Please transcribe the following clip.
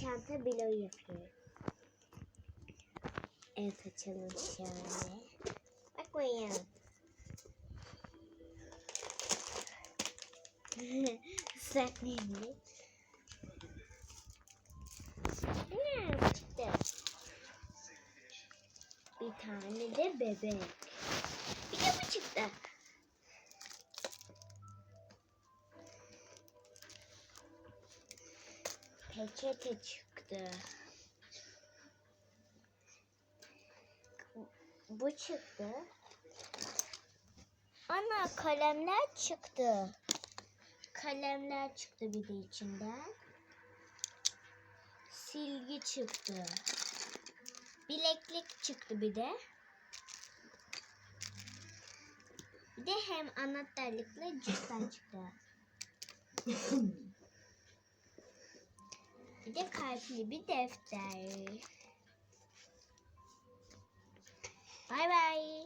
çanta bloğu yapıyorum. Evet açalım şöyle. Bakmayın. Saklayayım. Ne çıktı? Bir tane de bebek. Peçete çıktı. Bu çıktı. Ana kalemler çıktı. Kalemler çıktı bir de içinden. Silgi çıktı. Bileklik çıktı bir de. Bir de hem anahtarlıkla cüzdan çıktı. Bir de kalpli bir defter. Bay bay.